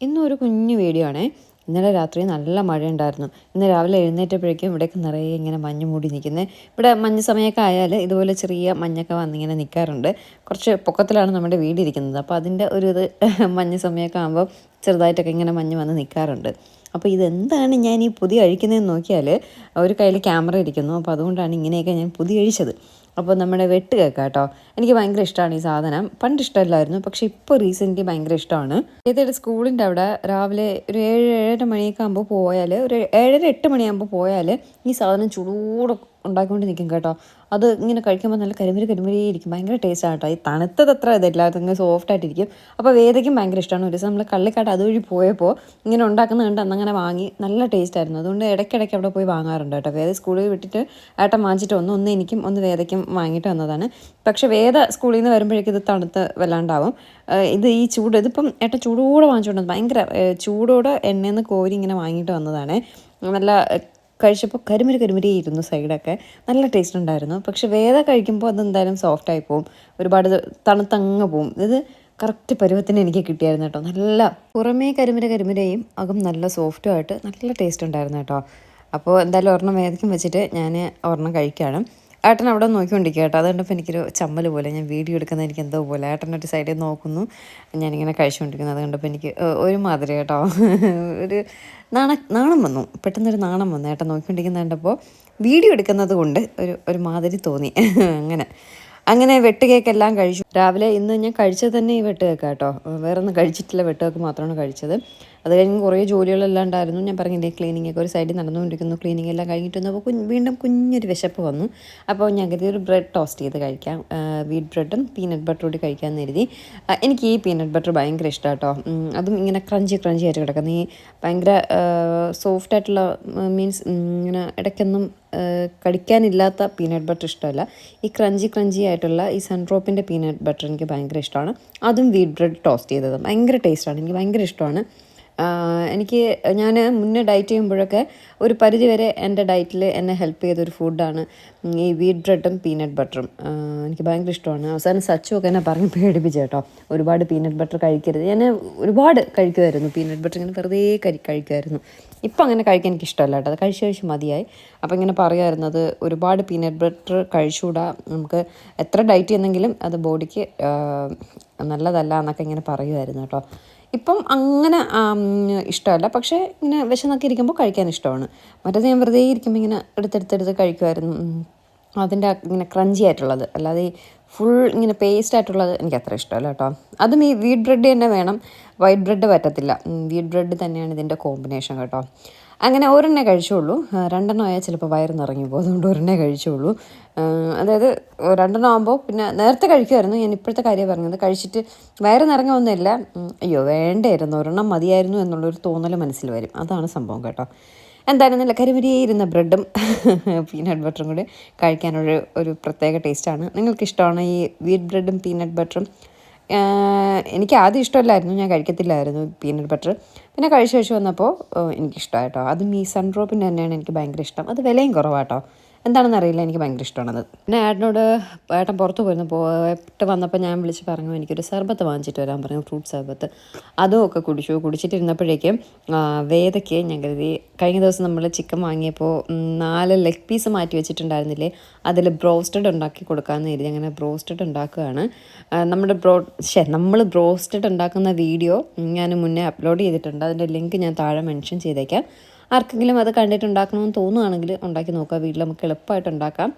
ഇന്നും ഒരു കുഞ്ഞു വീഡിയോ ആണേ. ഇന്നലെ രാത്രി നല്ല മഴ ഉണ്ടായിരുന്നു ഇന്ന് രാവിലെ എഴുന്നേറ്റപ്പോഴേക്കും ഇവിടേക്ക് നിറയെ ഇങ്ങനെ മഞ്ഞ് മൂടി നിൽക്കുന്നത് ഇവിടെ മഞ്ഞ് സമയമൊക്കെ ആയാൽ ഇതുപോലെ ചെറിയ മഞ്ഞൊക്കെ വന്നിങ്ങനെ നിൽക്കാറുണ്ട്. കുറച്ച് പൊക്കത്തിലാണ് നമ്മുടെ വീട് ഇരിക്കുന്നത്. അപ്പോൾ അതിന്റെ ഒരു ഇത് മഞ്ഞ് സമയമൊക്കെ ആകുമ്പോൾ ചെറുതായിട്ടൊക്കെ ഇങ്ങനെ മഞ്ഞ് വന്ന് നിൽക്കാറുണ്ട്. അപ്പോൾ ഇതെന്താണ് ഞാൻ ഈ പുതിയ അഴിക്കുന്നതെന്ന് നോക്കിയാൽ ഒരു കയ്യിൽ ക്യാമറ ഇരിക്കുന്നു. അപ്പോൾ അതുകൊണ്ടാണ് ഇങ്ങനെയൊക്കെ ഞാൻ പുതിയ അഴിച്ചത്. അപ്പോൾ നമ്മുടെ വെട്ട് കേൾക്കാം കേട്ടോ എനിക്ക് ഭയങ്കര ഇഷ്ടമാണ് ഈ സാധനം. പണ്ട് ഇഷ്ടമല്ലായിരുന്നു പക്ഷേ ഇപ്പോൾ റീസെന്റ്ലി ഭയങ്കര ഇഷ്ടമാണ്. ഏതൊരു സ്കൂളിന്റെ അവിടെ രാവിലെ ഒരു ഏഴ് ഏഴര മണിയൊക്കെ ആകുമ്പോൾ പോയാൽ ഒരു ഏഴര എട്ട് മണിയാകുമ്പോൾ പോയാൽ ഈ സാധനം ചൂടോടെ ഉണ്ടാക്കിക്കൊണ്ട് നിൽക്കും കേട്ടോ. അത് ഇങ്ങനെ കഴിക്കുമ്പോൾ നല്ല കരിമരി കരിമരി ഇരിക്കും. ഭയങ്കര ടേസ്റ്റ് ആട്ടോ ഈ തണുത്തത് അത്ര ഇതില്ല. അതങ്ങ് സോഫ്റ്റ് ആയിട്ടിരിക്കും. അപ്പോൾ വേദയ്ക്കും ഭയങ്കര ഇഷ്ടമാണ് ഒരു ദിവസം നമ്മൾ കള്ളിക്കാട്ട് അതുവഴി പോയപ്പോൾ ഇങ്ങനെ ഉണ്ടാക്കുന്ന കണ്ട് അന്നങ്ങനെ വാങ്ങി നല്ല ടേസ്റ്റ് ആയിരുന്നു. അതുകൊണ്ട് ഇടയ്ക്കിടയ്ക്ക് അവിടെ പോയി വാങ്ങാറുണ്ട് കേട്ടോ. വേദ സ്കൂളിൽ വിട്ടിട്ട് ഏട്ടൻ വാങ്ങിച്ചിട്ട് ഒന്ന് ഒന്ന് എനിക്കും ഒന്ന് വേദയ്ക്കും വാങ്ങിയിട്ട് വന്നതാണ്. പക്ഷേ വേദ സ്കൂളിൽ നിന്ന് വരുമ്പോഴേക്കും ഇത് തണുത്ത് വല്ലാണ്ടാവും. ഇത് ഈ ചൂട് ഇതിപ്പം ഏട്ടൻ ചൂടോടെ വാങ്ങിച്ചുകൊണ്ട് ഭയങ്കര ചൂടോടെ എണ്ണയിൽ നിന്ന് കോരി ഇങ്ങനെ വാങ്ങിയിട്ട് വന്നതാണ്. നല്ല കഴിച്ചപ്പോൾ കരിമുരി ഇരുന്നു സൈഡൊക്കെ. നല്ല ടേസ്റ്റ് ഉണ്ടായിരുന്നു. പക്ഷെ വേദ കഴിക്കുമ്പോൾ അതെന്തായാലും സോഫ്റ്റ് ആയി പോവും. ഒരുപാട് തണുത്തങ്ങ് പോവും. ഇത് കറക്റ്റ് പരുവത്തിന് എനിക്ക് കിട്ടിയായിരുന്നു കേട്ടോ. നല്ല പുറമേ കരിമുര കരിമുരയും അകം നല്ല സോഫ്റ്റും ആയിട്ട് നല്ല ടേസ്റ്റ് ഉണ്ടായിരുന്നു കേട്ടോ. അപ്പോൾ എന്തായാലും ഒരെണ്ണം വേദിക്കും വെച്ചിട്ട് ഞാൻ ഒരെണ്ണം കഴിക്കുകയാണ്. ഏട്ടൻ അവിടെ നോക്കിക്കൊണ്ടിരിക്കുക കേട്ടോ. അത് കണ്ടപ്പോൾ എനിക്കൊരു ചമ്മൽ പോലെ. ഞാൻ വീഡിയോ എടുക്കുന്ന എനിക്ക് എന്തോ പോലെ. ഏട്ടൻ ഒരു സൈഡിൽ നോക്കുന്നു. ഞാനിങ്ങനെ കഴിച്ചുകൊണ്ടിരിക്കുന്നു. അത് കണ്ടപ്പോൾ എനിക്ക് ഒരു മാതിരി കേട്ടോ. ഒരു നാണ നാണം വന്നു. പെട്ടെന്നൊരു നാണം വന്നു. ഏട്ടൻ നോക്കിക്കൊണ്ടിരിക്കുന്ന കണ്ടപ്പോൾ വീഡിയോ എടുക്കുന്നത് കൊണ്ട് ഒരു ഒരു മാതിരി തോന്നി. അങ്ങനെ. അങ്ങനെ വെട്ടുകേക്ക് എല്ലാം കഴിച്ചു. രാവിലെ ഇന്ന് ഞാൻ കഴിച്ചത് തന്നെ ഈ വെട്ടുകേക്ക് കേട്ടോ. വേറൊന്നും കഴിച്ചിട്ടില്ല. വെട്ടുകേക്ക് മാത്രമാണ് കഴിച്ചത്. അത് കഴിഞ്ഞ് കുറേ ജോലികളെല്ലാം ഉണ്ടായിരുന്നു. ഞാൻ പറഞ്ഞില്ലേ ക്ലീനിങ് ഒക്കെ ഒരു സൈഡിൽ നടന്നുകൊണ്ടിരിക്കുന്നു. ക്ലീനിങ് എല്ലാം കഴിഞ്ഞിട്ട് വന്നപ്പോൾ കുഞ്ഞ് വീണ്ടും കുഞ്ഞൊരു വിശപ്പ് വന്നു. അപ്പോൾ ഞാൻ കരുതി ഒരു ബ്രെഡ് ടോസ്റ്റ് ചെയ്ത് കഴിക്കാം. വീറ്റ് ബ്രെഡും പീനട്ട് ബട്ടറും കൂടി കഴിക്കാമെന്ന് കരുതി. എനിക്ക് ഈ പീനട്ട് ബട്ടർ ഭയങ്കര ഇഷ്ടമാണ് കേട്ടോ. അതും ഇങ്ങനെ ക്രഞ്ചി ക്രഞ്ചി ആയിട്ട് കിടക്കുന്ന. ഈ ഭയങ്കര സോഫ്റ്റ് ആയിട്ടുള്ള മീൻസ് ഇങ്ങനെ ഇടയ്ക്കൊന്നും കടിക്കാനില്ലാത്ത പീനട്ട് ബട്ടർ ഇഷ്ടമല്ല. ഈ ക്രഞ്ചി ക്രഞ്ചി ആയിട്ടുള്ള ഈ സൺഡ്രോപ്പിന്റെ പീനട്ട് ബട്ടർ എനിക്ക് ഭയങ്കര ഇഷ്ടമാണ്. അതും വീറ്റ് ബ്രെഡ് ടോസ്റ്റ് ചെയ്തത് ഭയങ്കര ടേസ്റ്റാണ്. എനിക്ക് ഭയങ്കര ഇഷ്ടമാണ്. എനിക്ക് ഞാൻ മുന്നേ ഡയറ്റ് ചെയ്യുമ്പോഴൊക്കെ ഒരു പരിധിവരെ എന്റെ ഡയറ്റിൽ എന്നെ ഹെൽപ്പ് ചെയ്തൊരു ഫുഡാണ് ഈ വീറ്റ് ബ്രെഡും പീനട്ട് ബട്ടറും എനിക്ക് ഭയങ്കര ഇഷ്ടമാണ്. അവസാനം സച്ചുമൊക്കെ എന്നെ പറഞ്ഞ് പേടിപ്പിച്ചു കേട്ടോ. ഒരുപാട് പീനട്ട് ബട്ടർ കഴിക്കരുത്. ഞാൻ ഒരുപാട് കഴിക്കുമായിരുന്നു. പീനട്ട് ബട്ടർ ഇങ്ങനെ വെറുതെ കരി കഴിക്കുമായിരുന്നു. ഇപ്പം അങ്ങനെ കഴിക്കാൻ എനിക്ക് ഇഷ്ടമല്ല കേട്ടോ. അത് കഴിച്ച് കഴിച്ച് മതിയായി. അപ്പോൾ ഇങ്ങനെ പറയുമായിരുന്നു അത് ഒരുപാട് പീനട്ട് ബട്ടർ കഴിച്ചുകൂടാ? നമുക്ക് എത്ര ഡയറ്റ് ചെയ്യുന്നെങ്കിലും അത് ബോഡിക്ക് നല്ലതല്ല എന്നൊക്കെ ഇങ്ങനെ പറയുമായിരുന്നു കേട്ടോ. ഇപ്പം അങ്ങനെ ഇഷ്ടമല്ല. പക്ഷേ ഇങ്ങനെ വിശന്നൊക്കെ ഇരിക്കുമ്പോൾ കഴിക്കാൻ ഇഷ്ടമാണ്. മറ്റേത് ഞാൻ വെറുതെ ഇരിക്കുമ്പോൾ ഇങ്ങനെ എടുത്തെടുത്തെടുത്ത് കഴിക്കുമായിരുന്നു. അതിന്റെ ഇങ്ങനെ ക്രഞ്ചി ആയിട്ടുള്ളത്. അല്ലാതെ ഫുൾ ഇങ്ങനെ പേസ്റ്റ് ആയിട്ടുള്ളത് എനിക്ക് അത്ര ഇഷ്ടമല്ല കേട്ടോ. അതും ഈ വീറ്റ് ബ്രെഡ് തന്നെ വേണം. വൈറ്റ് ബ്രെഡ് പറ്റത്തില്ല. വീറ്റ് ബ്രെഡ് തന്നെയാണ് ഇതിന്റെ കോമ്പിനേഷൻ കേട്ടോ. അങ്ങനെ ഒരെണ്ണേ കഴിച്ചുള്ളൂ. രണ്ടെണ്ണം ആയാൽ ചിലപ്പോൾ വയറ് നിറങ്ങി പോകും. അതുകൊണ്ട് ഒരെണ്ണേ കഴിച്ചുള്ളൂ. അതായത് രണ്ടെണ്ണം ആകുമ്പോൾ പിന്നെ നേരത്തെ കഴിക്കുമായിരുന്നു ഞാൻ ഇപ്പോഴത്തെ കാര്യം പറഞ്ഞത്. കഴിച്ചിട്ട് വയറ് നിറങ്ങുമൊന്നുമില്ല അയ്യോ വേണ്ടായിരുന്നു. ഒരെണ്ണം മതിയായിരുന്നു എന്നുള്ളൊരു തോന്നൽ മനസ്സിൽ വരും. അതാണ് സംഭവം കേട്ടോ. എന്തായാലും നല്ല കരിമുരിയിരുന്ന ബ്രെഡും പീനട്ട് ബട്ടറും കൂടി കഴിക്കാനൊരു ഒരു പ്രത്യേക ടേസ്റ്റാണ് നിങ്ങൾക്ക് ഇഷ്ടമാണ് ഈ വീറ്റ് ബ്രെഡും പീനട്ട് ബട്ടറും എനിക്ക് ആദ്യം ഇഷ്ടമല്ലായിരുന്നു. ഞാൻ കഴിക്കത്തില്ലായിരുന്നു പീനട്ട് ബട്ടർ പിന്നെ കഴിച്ച് കഴിച്ച് വന്നപ്പോൾ എനിക്കിഷ്ടമായിട്ടോ? അതും ഈ സൺഡ്രോപ്പിന്റെ തന്നെയാണ് എനിക്ക് ഭയങ്കര ഇഷ്ടം. അത് വിലയും കുറവാട്ടോ. എന്താണെന്ന് അറിയില്ല. എനിക്ക് ഭയങ്കര ഇഷ്ടമാണത്. പിന്നെ ഏട്ടനോട് ഏട്ടൻ പുറത്ത് പോയിരുന്നു. പോയിട്ട് വന്നപ്പോൾ ഞാൻ വിളിച്ച് പറഞ്ഞു എനിക്കൊരു സർബത്ത് വാങ്ങിച്ചിട്ട് വരാൻ പറഞ്ഞു. ഫ്രൂട്ട് സർബത്ത്. അതും ഒക്കെ കുടിച്ചു. കുടിച്ചിട്ടിരുന്നപ്പോഴേക്കും വേദയ്ക്ക് ഞാൻ കരുതി കഴിഞ്ഞ ദിവസം നമ്മൾ ചിക്കൻ വാങ്ങിയപ്പോൾ നാല് ലെഗ് പീസ് മാറ്റി വെച്ചിട്ടുണ്ടായിരുന്നില്ലേ? അതിൽ ബ്രോസ്റ്റഡ് ഉണ്ടാക്കി കൊടുക്കാമെന്ന് കരുതി അങ്ങനെ ബ്രോസ്റ്റഡ് ഉണ്ടാക്കുകയാണ്. നമ്മുടെ ബ്രോ ഷേ നമ്മൾ ബ്രോസ്റ്റഡ് ഉണ്ടാക്കുന്ന വീഡിയോ ഞാൻ മുന്നേ അപ്ലോഡ് ചെയ്തിട്ടുണ്ട്. അതിന്റെ ലിങ്ക് ഞാൻ താഴെ മെൻഷൻ ചെയ്തേക്കാം. ആർക്കെങ്കിലും അത് കണ്ടിട്ട് ഉണ്ടാക്കണമെന്ന് തോന്നുകയാണെങ്കിൽ ഉണ്ടാക്കി നോക്കുക. വീട്ടിൽ നമുക്ക് എളുപ്പമായിട്ട് ഉണ്ടാക്കാം.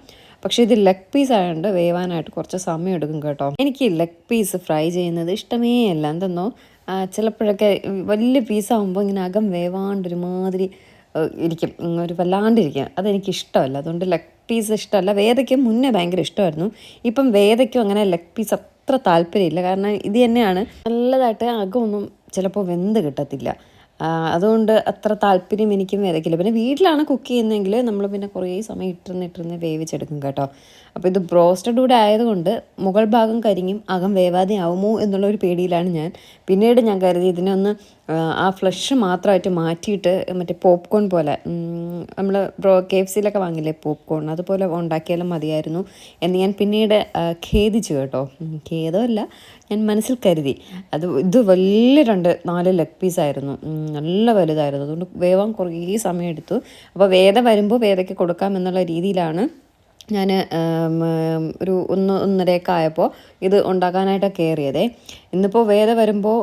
പക്ഷേ ഇത് ലെഗ് പീസ് ആയതുകൊണ്ട് വേവാനായിട്ട് കുറച്ച് സമയം എടുക്കും കേട്ടോ. എനിക്ക് ലെഗ് പീസ് ഫ്രൈ ചെയ്യുന്നത് ഇഷ്ടമേ അല്ല. എന്തെന്നോ ചിലപ്പോഴൊക്കെ വലിയ പീസാകുമ്പോൾ ഇങ്ങനെ അകം വേവാണ്ടൊരുമാതിരി ഇരിക്കും. ഒരു വല്ലാണ്ടിരിക്കും. അതെനിക്ക് ഇഷ്ടമല്ല. അതുകൊണ്ട് ലെഗ് പീസ് ഇഷ്ടമല്ല. വേദയ്ക്കും മുന്നേ ഭയങ്കര ഇഷ്ടമായിരുന്നു. ഇപ്പം വേദയ്ക്കും അങ്ങനെ ലെഗ് പീസ് അത്ര താല്പര്യമില്ല. കാരണം ഇത് തന്നെയാണ്. നല്ലതായിട്ട് അകമൊന്നും ചിലപ്പോൾ വെന്ത് കിട്ടത്തില്ല. അതുകൊണ്ട് അത്ര താല്പര്യം എനിക്കും വേദക്കില്ല പിന്നെ വീട്ടിലാണ് കുക്ക് ചെയ്യുന്നതെങ്കിൽ നമ്മൾ പിന്നെ കുറേ സമയം ഇട്ടിരുന്ന് ഇട്ടിരുന്ന് വേവിച്ചെടുക്കും കേട്ടോ. അപ്പോൾ ഇത് ബ്രോസ്റ്റഡ് കൂടെ ആയതുകൊണ്ട് മുകൾ ഭാഗം കരിങ്ങും അകം വേവാതെ ആവുമോ എന്നുള്ള ഒരു പേടിയിലാണ് ഞാൻ. പിന്നീട് ഞാൻ കരുതി ഇതിനൊന്ന് ആ ഫ്ലഷ് മാത്രമായിട്ട് മാറ്റിയിട്ട് മറ്റേ പോപ്കോൺ പോലെ നമ്മൾ ബ്രോ കെ എഫ് സിയിലൊക്കെ വാങ്ങില്ലേ പോപ്കോൺ അതുപോലെ ഉണ്ടാക്കിയാലും മതിയായിരുന്നു എന്ന് ഞാൻ പിന്നീട് ഖേദിച്ചു കേട്ടോ. ഖേദമല്ല ഞാൻ മനസ്സിൽ കരുതി. അത് ഇത് വലിയ രണ്ട് നാല് ലെഗ് പീസായിരുന്നു നല്ല വലുതായിരുന്നു. അതുകൊണ്ട് വേവാൻ കുറേ സമയം എടുത്തു അപ്പോൾ വേദ വരുമ്പോൾ വേദയ്ക്ക് കൊടുക്കാം എന്നുള്ള രീതിയിലാണ് ഞാൻ ഒരു ഒന്ന് ഒന്നരയൊക്കെ ആയപ്പോൾ ഇത് ഉണ്ടാക്കാനായിട്ട് കയറിയതേ ഇന്നിപ്പോൾ വേദ വരുമ്പോൾ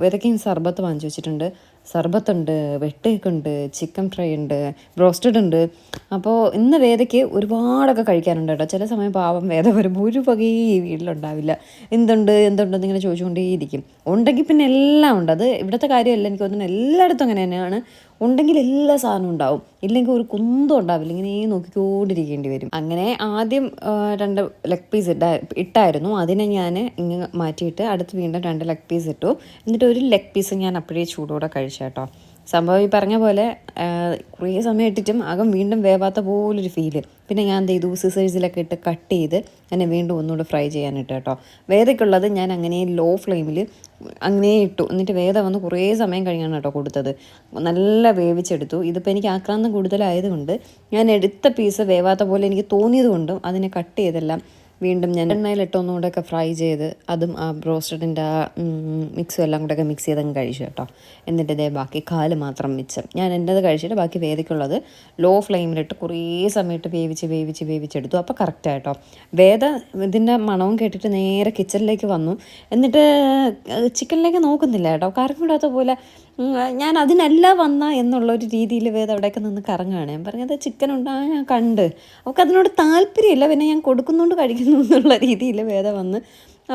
വേദയ്ക്ക് സർബത്ത് വാങ്ങിച്ചു വെച്ചിട്ടുണ്ട്. സർബത്തുണ്ട് വെട്ടേക്ക് ഉണ്ട് ചിക്കൻ ഫ്രൈ ഉണ്ട് ബ്രോസ്റ്റഡ് ഉണ്ട്. അപ്പോൾ ഇന്ന് വേദയ്ക്ക് ഒരുപാടൊക്കെ കഴിക്കാനുണ്ട് കേട്ടോ. ചില സമയം പാവം വേദ വരുമ്പോൾ ഒരു വകയും ഈ വീട്ടിലുണ്ടാവില്ല. എന്തുണ്ട് എന്തുണ്ടെന്ന് ഇങ്ങനെ ചോദിച്ചുകൊണ്ടേയിരിക്കും. ഉണ്ടെങ്കിൽ പിന്നെ എല്ലാം ഉണ്ട്. അത് ഇവിടുത്തെ കാര്യമല്ല. എനിക്ക് തോന്നുന്നു എല്ലായിടത്തും അങ്ങനെ തന്നെയാണ്. ഉണ്ടെങ്കിൽ എല്ലാ സാധനവും ഉണ്ടാവും. ഇല്ലെങ്കിൽ ഒരു കുന്തം ഉണ്ടാവില്ല. ഇങ്ങനെ നോക്കിക്കൊണ്ടിരിക്കേണ്ടി വരും. അങ്ങനെ ആദ്യം രണ്ട് ലെഗ് പീസ് ഇട്ടാ ഇട്ടായിരുന്നു. അതിനെ ഞാൻ ഇങ്ങനെ മാറ്റിയിട്ട് അടുത്ത് വീണ്ടും രണ്ട് ലെഗ് പീസ് ഇട്ടു. എന്നിട്ട് ഒരു ലെഗ് പീസ് ഞാൻ അപ്പോഴേ ചൂടോടെ കഴിച്ചു കേട്ടോ. സംഭവം ഈ പറഞ്ഞ പോലെ കുറേ സമയം ഇട്ടിട്ടും അകം വീണ്ടും വേവാത്ത പോലൊരു ഫീൽ പിന്നെ ഞാൻ എന്ത് ചെയ്തു സിസേഴ്സിലൊക്കെ ഇട്ട് കട്ട് ചെയ്ത് എന്നെ വീണ്ടും ഒന്നുകൂടെ ഫ്രൈ ചെയ്യാനിട്ട് കേട്ടോ. വേദയ്ക്കുള്ളത് ഞാൻ അങ്ങനെ ലോ ഫ്ലെയിമിൽ അങ്ങനെ ഇട്ടു. എന്നിട്ട് വേദ വന്ന് കുറേ സമയം കഴിഞ്ഞാണ് കേട്ടോ കൊടുത്തത്. നല്ല വേവിച്ചെടുത്തു. ഇതിപ്പോൾ എനിക്ക് ആക്രാന്തം കൂടുതലായതുകൊണ്ട് ഞാൻ എടുത്ത പീസ് വേവാത്ത പോലെ എനിക്ക് തോന്നിയത് കൊണ്ടും അതിനെ കട്ട് ചെയ്തെല്ലാം വീണ്ടും ഞാൻ എണ്ണയിലിട്ട് ഒന്നുകൂടെ ഒക്കെ ഫ്രൈ ചെയ്ത് അതും ആ ബ്രോസ്റ്റഡിന്റെ ആ മിക്സും എല്ലാം കൂടെ ഒക്കെ മിക്സ് ചെയ്തങ്ങ് കഴിച്ചു കേട്ടോ. എന്നിട്ട് ഇതേ ബാക്കി കാൽ മാത്രം മിച്ചം ഞാൻ എന്റെത് കഴിച്ചിട്ട് ബാക്കി വേദിക്കുള്ളത് ലോ ഫ്ലെയിമിലിട്ട് കുറേ സമയത്ത് വേവിച്ച് വേവിച്ച് വേവിച്ചെടുത്തു. അപ്പോൾ കറക്റ്റായിട്ടോ വേദ ഇതിന്റെ മണവും കേട്ടിട്ട് നേരെ കിച്ചണിലേക്ക് വന്നു. എന്നിട്ട് ചിക്കനിലേക്ക് നോക്കുന്നില്ല കേട്ടോ. കറങ്ങിവിടാത്ത പോലെ ഉം, ഞാൻ അതിനല്ല വന്ന എന്നുള്ളൊരു രീതിയിൽ വേദ അവിടെയൊക്കെ നിന്ന് കറങ്ങുകയാണ്. ഞാൻ പറഞ്ഞത് ചിക്കൻ ഉണ്ടാകാൻ ഞാൻ കണ്ട്. അവൾക്ക് അതിനോട് താല്പര്യമില്ല. പിന്നെ ഞാൻ കൊടുക്കുന്നുണ്ട് കഴിക്കുന്നു എന്നുള്ള രീതിയിൽ വേദ വന്ന്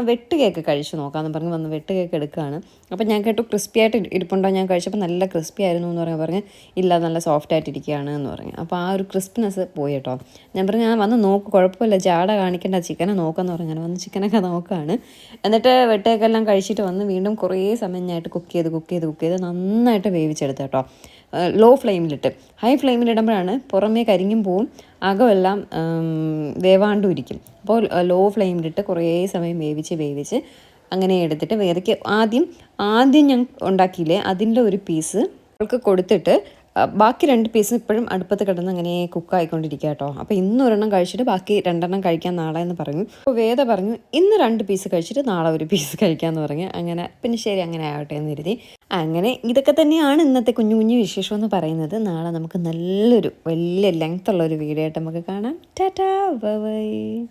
വെട്ട് കേക്ക് കഴിച്ചു നോക്കാമെന്ന് പറഞ്ഞ് വന്ന് വെട്ട് കേക്ക് എടുക്കുകയാണ്. അപ്പം ഞാൻ കേട്ടു ക്രിസ്പി ആയിട്ട് ഇരിപ്പുണ്ടോ? ഞാൻ കഴിച്ചപ്പോൾ നല്ല ക്രിസ്പി ആയിരുന്നു എന്ന് പറഞ്ഞാൽ പറഞ്ഞ് ഇല്ല നല്ല സോഫ്റ്റ് ആയിട്ട് ഇരിക്കുകയാണ് എന്ന് പറഞ്ഞു. അപ്പോൾ ആ ഒരു ക്രിസ്പിനെസ് പോയി കേട്ടോ. ഞാൻ പറഞ്ഞു ഞാൻ വന്ന് നോക്ക് കുഴപ്പമില്ല ജാട കാണിക്കേണ്ട ചിക്കനെ നോക്കാമെന്ന് പറഞ്ഞു ഞാൻ വന്ന് ചിക്കനൊക്കെ നോക്കുകയാണ് എന്നിട്ട് വെട്ടേക്കെല്ലാം കഴിച്ചിട്ട് വന്ന് വീണ്ടും കുറേ സമയം ഞാനായിട്ട് കുക്ക് ചെയ്ത് കുക്ക് ചെയ്ത് കുക്ക് ചെയ്ത് നന്നായിട്ട് വേവിച്ചെടുത്ത് കേട്ടോ. ലോ ഫ്ലെയിമിലിട്ട് ഹൈ ഫ്ലെയിമിലിടുമ്പോഴാണ് പുറമേ കരിഞ്ഞും പോവും അകമെല്ലാം വേവാണ്ടും ഇരിക്കും. അപ്പോൾ ലോ ഫ്ലെയിമിലിട്ട് കുറേ സമയം വേവിച്ച് വേവിച്ച് അങ്ങനെ എടുത്തിട്ട് വേദയ്ക്ക് ആദ്യം ആദ്യം ഞാൻ ഉണ്ടാക്കിയില്ലേ അതിന്റെ ഒരു പീസ് അവൾക്ക് കൊടുത്തിട്ട് ബാക്കി രണ്ട് പീസ് ഇപ്പോഴും അടുപ്പത്ത് കിടന്ന് അങ്ങനെ കുക്കായിക്കൊണ്ടിരിക്കുക കേട്ടോ അപ്പോൾ ഇന്ന് ഒരെണ്ണം കഴിച്ചിട്ട് ബാക്കി രണ്ടെണ്ണം കഴിക്കാൻ നാളെ എന്ന് പറഞ്ഞു. അപ്പോൾ വേദ പറഞ്ഞു ഇന്ന് രണ്ട് പീസ് കഴിച്ചിട്ട് നാളെ ഒരു പീസ് കഴിക്കാമെന്ന് പറഞ്ഞു. അങ്ങനെ പിന്നെ ശരി അങ്ങനെ ആവട്ടെ എന്ന് കരുതി. അങ്ങനെ ഇതൊക്കെ തന്നെയാണ് ഇന്നത്തെ കുഞ്ഞു കുഞ്ഞു വിശേഷം എന്ന് പറയുന്നത്. നാളെ നമുക്ക് നല്ലൊരു വലിയ ലെങ്ത് ഉള്ള ഒരു വീഡിയോ ആയിട്ട് നമുക്ക് കാണാം. Tata bye.